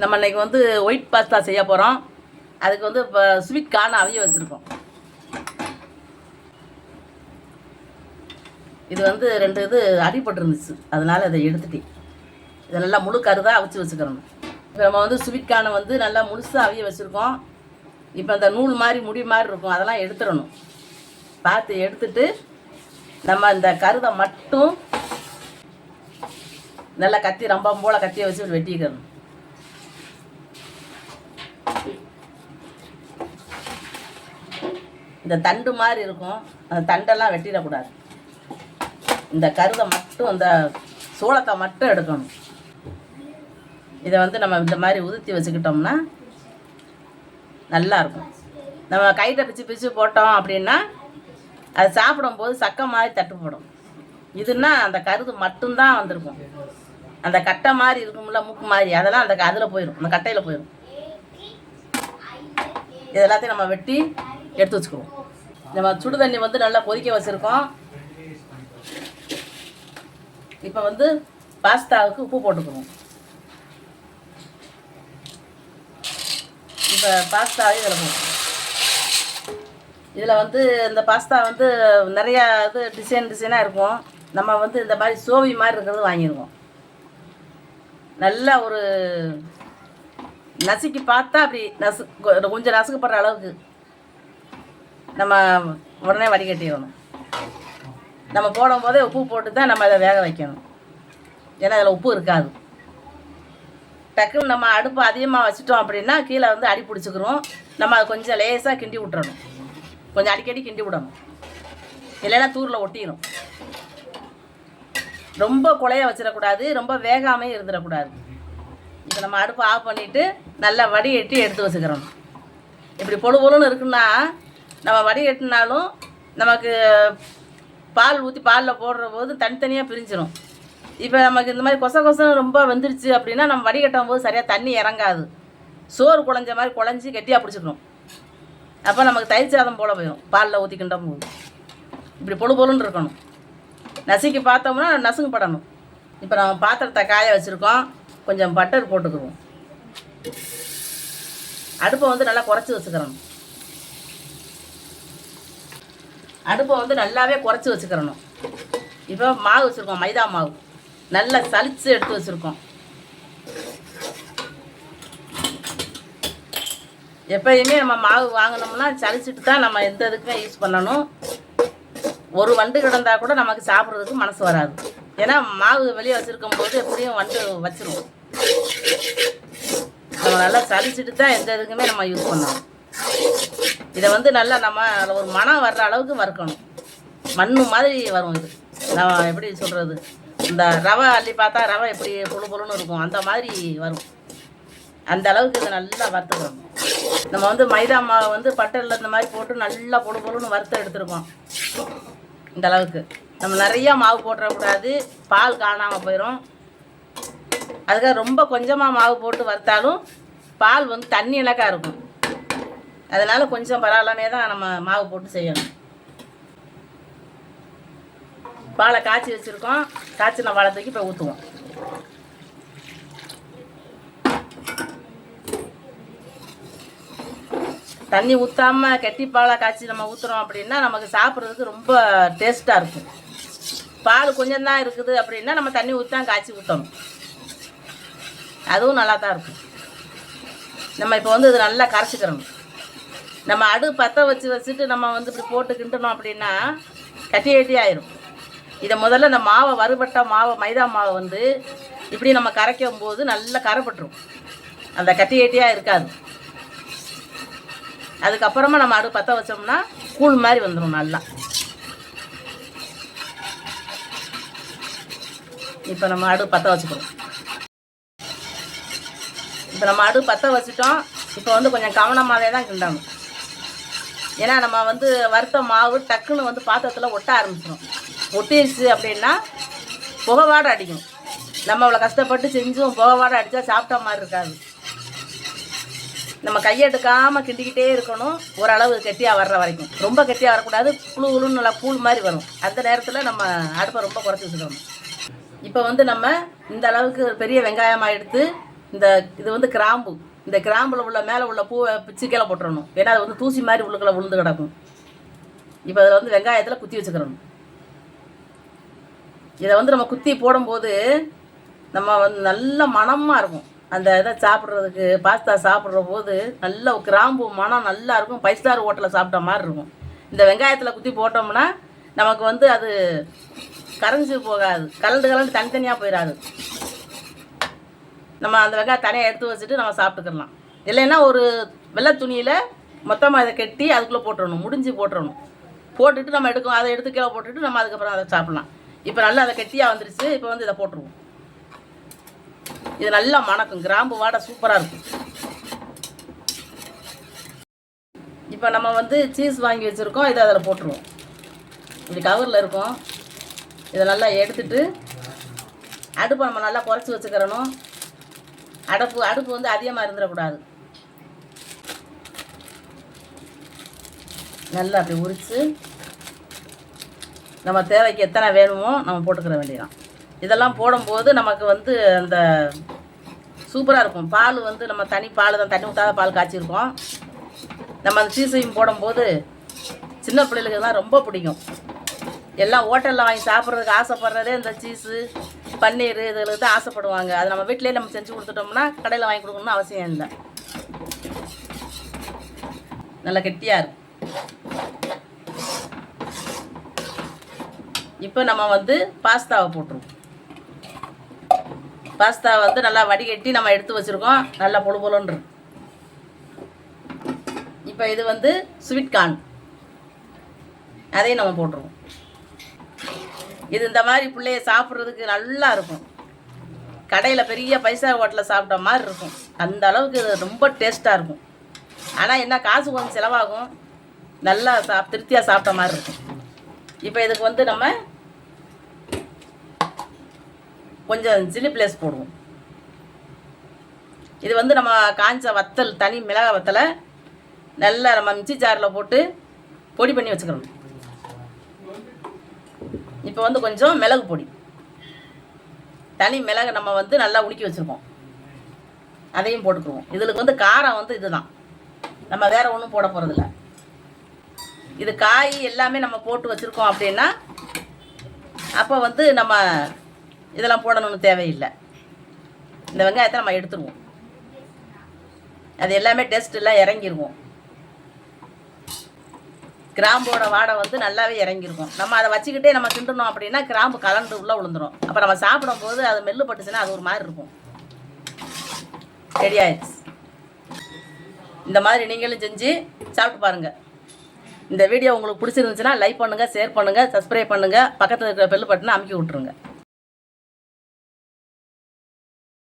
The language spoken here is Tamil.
நம்ம இன்றைக்கி வந்து ஒயிட் பாஸ்தா செய்ய போகிறோம் அதுக்கு வந்து இப்போ ஸ்வீட் கார்ன் அவிய வச்சுருக்கோம். இது வந்து ரெண்டு இது அடிபட்டுருந்துச்சு அதனால் அதை எடுத்துட்டேன். இதை நல்லா முழு கருதாக அவிச்சு வச்சுக்கிறணும் இப்போ நம்ம வந்து ஸ்வீட் கார்னை வந்து நல்லா முழுசாக அவிய வச்சுருக்கோம். இப்போ அந்த நூல் மாதிரி முடி மாதிரி இருக்கும். அதெல்லாம் எடுத்துடணும். பார்த்து எடுத்துட்டு நம்ம இந்த கருதை மட்டும் நல்லா கத்தி ரொம்ப போல் கத்தியை வச்சு வெட்டிக்கிறணும். இந்த தண்டு மாதிரி இருக்கும். அந்த தண்டெல்லாம் வெட்டிடக்கூடாது. இந்த கருதை மட்டும் இந்த சோளத்தை மட்டும் எடுக்கணும். இதை வந்து நம்ம இந்த மாதிரி உதுத்தி வச்சுக்கிட்டோம்னா நல்லா இருக்கும் நம்ம கைட்டை பிச்சு பிச்சு போட்டோம் அப்படின்னா அது சாப்பிடும்போது சக்கை மாதிரி தட்டுப்படும். இதுன்னா அந்த கருது மட்டும்தான் வந்திருக்கும். அந்த கட்டை மாதிரி இருக்கும்ல மூக்கு மாதிரி அதெல்லாம் அந்த அதில் போயிடும் அந்த கட்டையில் போயிடும் இது எல்லாத்தையும் நம்ம வெட்டி எடுத்து வச்சுக்குவோம். நம்ம சுடு தண்ணி வந்து நல்லா கொதிக்க வச்சுருக்கோம். இப்போ வந்து பாஸ்தாவுக்கு உப்பு போட்டுக்குவோம். இப்போ பாஸ்தாவே இதில் இதில் வந்து இந்த பாஸ்தா வந்து நிறையா இது டிசைன் டிசைனாக இருக்கும். நம்ம வந்து இந்த மாதிரி சோவி மாதிரி இருக்கிறது வாங்கிடுவோம். நல்ல ஒரு நசுக்கி பார்த்தா அப்படி நசு கொ- கொஞ்சம் நசுக்கப்படுற அளவுக்கு நம்ம உடனே வடிகட்டிடணும் நம்ம போடும்போதே உப்பு போட்டு தான் நம்ம அதை வேக வைக்கணும். ஏன்னா அதில் உப்பு இருக்காது. டக்குன்னு நம்ம அடுப்பு அதிகமாக வச்சிட்டோம் அப்படின்னா கீழே வந்து அடி பிடிச்சிக்கிறோம். நம்ம அதை கொஞ்சம் லேசாக கிண்டி விட்டுறணும். கொஞ்சம் அடிக்கடி கிண்டி விடணும். இல்லைன்னா தூரில் ஒட்டிடும் ரொம்ப குழைய வச்சிடக்கூடாது. ரொம்ப வேகாமே இருந்துடக்கூடாது. இப்போ நம்ம அடுப்பு ஆஃப் பண்ணிவிட்டு நல்லா வடிகட்டி எடுத்து வச்சுக்கிறோம் இப்படி பொழு பொழுன்னு இருக்குன்னா நம்ம வடிகட்டினாலும் நமக்கு பால் ஊற்றி பாலில் போடுற போது தனித்தனியாக பிரிஞ்சிடும் இப்போ நமக்கு இந்த மாதிரி கொச கொசம் ரொம்ப வந்துருச்சு அப்படின்னா நம்ம வடிகட்டும் போது சரியாக தண்ணி இறங்காது. சோறு குழஞ்ச மாதிரி குழஞ்சி கெட்டியாக பிடிச்சிக்கணும். அப்போ நமக்கு தயிர் சாதம் போல போயிடும் பாலில் ஊற்றிக்கின்ற போது. இப்படி பொழு பொழுன்னு இருக்கணும். நசுக்கி பார்த்தோம்னா நசுங்கு படணும் இப்போ நம்ம பாத்திரத்தை காய வச்சுருக்கோம் கொஞ்சம் பட்டர் போட்டுக்குவோம். அடுப்பை வந்து நல்லா குறைச்சி வச்சுக்கிறணும். அடுப்பை வந்து நல்லாவே குறைச்சி வச்சுக்கிறணும். இப்போ மாவு வச்சுருக்கோம் மைதா மாவு. நல்லா சளிச்சு எடுத்து வச்சுருக்கோம். எப்பயுமே நம்ம மாவு வாங்கினோம்னா சலிச்சிட்டு தான் நம்ம எந்த இதுக்குமே யூஸ் பண்ணணும். ஒரு வண்டு கிடந்தால் கூட நமக்கு சாப்பிட்றதுக்கு மனசு வராது. ஏன்னா மாவு வெளியே வச்சுருக்கும் போது எப்படியும் வண்டு வச்சிரும். நம்ம நல்லா சலிச்சிட்டு தான் எந்த இதுக்குமே நம்ம யூஸ் பண்ணணும். இதை வந்து நல்லா நம்ம ஒரு மனம் வர்ற அளவுக்கு வறுக்கணும். மண்ணு மாதிரி வரும் இது. நான் எப்படி சொல்கிறது இந்த ரவை அள்ளி பார்த்தா ரவை எப்படி புழு புழுன்னு இருக்கும். அந்த மாதிரி வரும். அந்த அளவுக்கு இதை நல்லா வறுத்துக்கணும். நம்ம வந்து மைதா மாவு வந்து பட்டரில் இந்த மாதிரி போட்டு நல்லா பொழு பொழுன்னு வறுத்து எடுத்துருக்கோம். இந்த அளவுக்கு. நம்ம நிறையா மாவு போட்டுறக்கூடாது. பால் காணாமல் போயிடும் அதுக்காக ரொம்ப கொஞ்சமாக மாவு போட்டு வறுத்தாலும் பால் வந்து தண்ணி இலக்காக இருக்கும். அதனால் கொஞ்சம் பரவாயில்லாமே தான் நம்ம மாவு போட்டு செய்யணும். பாலை காய்ச்சி வச்சுருக்கோம். காய்ச்சின பாலை தூக்கி இப்போ ஊற்றுவோம் தண்ணி ஊற்றாம கெட்டி பாலை காய்ச்சி நம்ம ஊற்றுறோம் அப்படின்னா நமக்கு சாப்பிட்றதுக்கு ரொம்ப டேஸ்ட்டாக இருக்கும். பால் கொஞ்சம் தான் இருக்குது அப்படின்னா நம்ம தண்ணி ஊற்றி காய்ச்சி ஊற்றணும் அதுவும் நல்லா தான் இருக்கும். நம்ம இப்போ வந்து இது நல்லா கரைச்சிக்கிறணும். நம்ம அடு பற்ற வச்சு வச்சுட்டு நம்ம வந்து இப்படி போட்டு கிண்டணும் அப்படின்னா கட்டி கட்டி ஆயிரும். இதை முதல்ல இந்த மாவை வறுபட்ட மாவை மைதா மாவை வந்து இப்படி நம்ம கரைக்கும் போது நல்லா கரைப்பட்டுரும். அந்த கட்டி கட்டியாக இருக்காது. அதுக்கப்புறமா நம்ம அடு பற்ற வச்சோம்னா கூழ் மாதிரி வந்துடும் நல்லா. இப்போ நம்ம அடு பற்ற வச்சுக்கிறோம். இப்போ நம்ம அடு பற்ற வச்சுட்டோம். இப்போ வந்து கொஞ்சம் கவனமாகவே தான் கிண்டணும். ஏன்னா நம்ம வந்து வறுத்த மாவு டக்குன்னு வந்து பாத்திரத்தில் ஒட்ட ஆரம்பிச்சிடும் ஒட்டிடுச்சு அப்படின்னா புகவாடை அடிக்கும். நம்ம அவ்வளோ கஷ்டப்பட்டு செஞ்சும் புகவாடை அடித்தா சாப்பிட்ட மாதிரி இருக்காது. நம்ம கையெடுக்காமல் கிண்டிக்கிட்டே இருக்கணும். ஓரளவு கெட்டியாக வர்ற வரைக்கும். ரொம்ப கெட்டியாக வரக்கூடாது. புழு நல்லா கூழ் மாதிரி வரும். அந்த நேரத்தில் நம்ம அடுப்பை ரொம்ப குறைச்சி வச்சுக்கணும். இப்போ வந்து நம்ம இந்த அளவுக்கு ஒரு பெரிய வெங்காயமாக எடுத்து இந்த இது வந்து கிராம்பு இந்த கிராம்பில் உள்ள மேலே உள்ள பூவை பிச்சு கீழே போட்டுறணும். ஏன்னா அது வந்து தூசி மாதிரி உள்ளுக்குள்ள விழுந்து கிடக்கும். இப்போ அதில் வந்து வெங்காயத்தில் குத்தி வச்சுக்கிறணும். இதை வந்து நம்ம குத்தி போடும்போது நம்ம வந்து நல்ல மனமாக இருக்கும். அந்த இதை சாப்பிட்றதுக்கு பாஸ்தா சாப்பிட்ற போது நல்ல கிராம்பு மனம் நல்லா இருக்கும். ஃபைவ் ஸ்டார் ஹோட்டலில் சாப்பிட்ட மாதிரி இருக்கும். இந்த வெங்காயத்தில் குத்தி போட்டோம்னா நமக்கு வந்து அது கரைஞ்சி போகாது. கலண்டு கலண்டு தனித்தனியாக போயிடாது நம்ம அந்த வெங்காயம் தனியாக எடுத்து வச்சுட்டு நம்ம சாப்பிட்டுக்கலாம். இல்லைன்னா ஒரு வெள்ளை துணியில் மொத்தமாக இதை கட்டி அதுக்குள்ளே போட்டுடணும் முடிஞ்சு போட்டுறணும். போட்டுட்டு நம்ம எடுக்கும் அதை எடுத்து கீழே போட்டுட்டு நம்ம அதுக்கப்புறம் அதை சாப்பிட்லாம். இப்போ நல்லா அதை கெட்டியாக வந்துருச்சு இப்போ வந்து இதை போட்டுருவோம். இது நல்லா மணக்கும் கிராம்பு வாடை சூப்பராக இருக்கும். இப்போ நம்ம வந்து சீஸ் வாங்கி வச்சுருக்கோம் இதை அதில் போட்டுருவோம். இப்படி கவரில் இருக்கும். இதை நல்லா எடுத்துட்டு அடுப்பை நம்ம நல்லா குறைச்சி வச்சுக்கிறணும். அடப்பு அடுப்பு வந்து அதிகமாக இருந்துடக்கூடாது. நல்லா அப்படி உரித்து நம்ம தேவைக்கு எத்தனை வேணுமோ நம்ம போட்டுக்கிற வேண்டியதான் இதெல்லாம் போடும்போது நமக்கு வந்து அந்த சூப்பராக இருக்கும். பால் வந்து நம்ம தனி பால் தான் தண்ணி ஊற்றாத பால் காய்ச்சிருக்கோம். நம்ம அந்த சீசையும் போடும்போது சின்ன பிள்ளைகளுக்கு தான் ரொம்ப பிடிக்கும். எல்லாம் ஹோட்டலில் வாங்கி சாப்பிட்றதுக்கு ஆசைப்படுறதே இந்த சீஸு பன்னீர் இதில் தான் ஆசைப்படுவாங்க. அது நம்ம வீட்டிலேயே நம்ம செஞ்சு கொடுத்துட்டோம்னா கடையில் வாங்கி கொடுக்கணும்னு அவசியம் இல்லை. நல்லா கெட்டியாக இருக்கும் இப்போ நம்ம வந்து பாஸ்தாவை போட்டுருவோம். பாஸ்தா வந்து நல்லா வடிகட்டி நம்ம எடுத்து வச்சுருக்கோம். நல்லா பொழு பொழுன்னு இப்போ இது வந்து ஸ்வீட் கார்ன் அதையும் நம்ம போட்டுருவோம். இது இந்த மாதிரி பிள்ளைய சாப்பிட்றதுக்கு நல்லா இருக்கும். கடையில் பெரிய பைசா ஹோட்டலில் சாப்பிட்ட மாதிரி இருக்கும். அந்த அளவுக்கு இது ரொம்ப டேஸ்ட்டாக இருக்கும். ஆனால் என்ன காசு கொஞ்சம் செலவாகும். நல்லா சாப் திருப்தியாக சாப்பிட்ட மாதிரி இருக்கும். இப்போ இதுக்கு வந்து நம்ம கொஞ்சம் சில்லி பிளேஸ் போடுவோம். இது வந்து நம்ம காஞ்ச வத்தல் தனி மிளகாய் வத்தலை நல்லா நம்ம மிக்சி ஜாரில் போட்டு பொடி பண்ணி வச்சுக்கிறோம். இப்போ வந்து கொஞ்சம் மிளகு பொடி. தனி மிளகு நம்ம வந்து நல்லா உலுக்கி வச்சுருக்கோம். அதையும் போட்டுக்குருவோம். இதுக்கு வந்து காரம் வந்து இதுதான். நம்ம வேற ஒன்றும் போட போகிறதில்ல இது காய் எல்லாமே நம்ம போட்டு வச்சுருக்கோம் அப்படின்னா அப்போ வந்து நம்ம இதெல்லாம் போடணும்னு தேவையில்லை. இந்த வெங்காயத்தை நம்ம எடுத்துருவோம். அது எல்லாமே டெஸ்ட் எல்லாம் இறங்கிடுவோம் கிராம்போட வாடை வந்து நல்லாவே இறங்கியிருக்கும். நம்ம அதை வச்சுக்கிட்டே நம்ம திண்டணும் அப்படின்னா கிராம்பு கலந்து உள்ளே விழுந்துரும் அப்போ நம்ம சாப்பிடும்போது அது மெல்லு பட்டுச்சுன்னா அது ஒரு மாதிரி இருக்கும். ரெடி ஆயிடுச்சு. இந்த மாதிரி நீங்களும் செஞ்சு சாப்பிட்டு பாருங்கள் இந்த வீடியோ உங்களுக்கு பிடிச்சிருந்துச்சுன்னா லைக் பண்ணுங்கள் ஷேர் பண்ணுங்கள் சப்ஸ்கிரைப் பண்ணுங்கள் பக்கத்தில் இருக்கிற பெல் பட்டனை அமுக்கி விட்ருங்க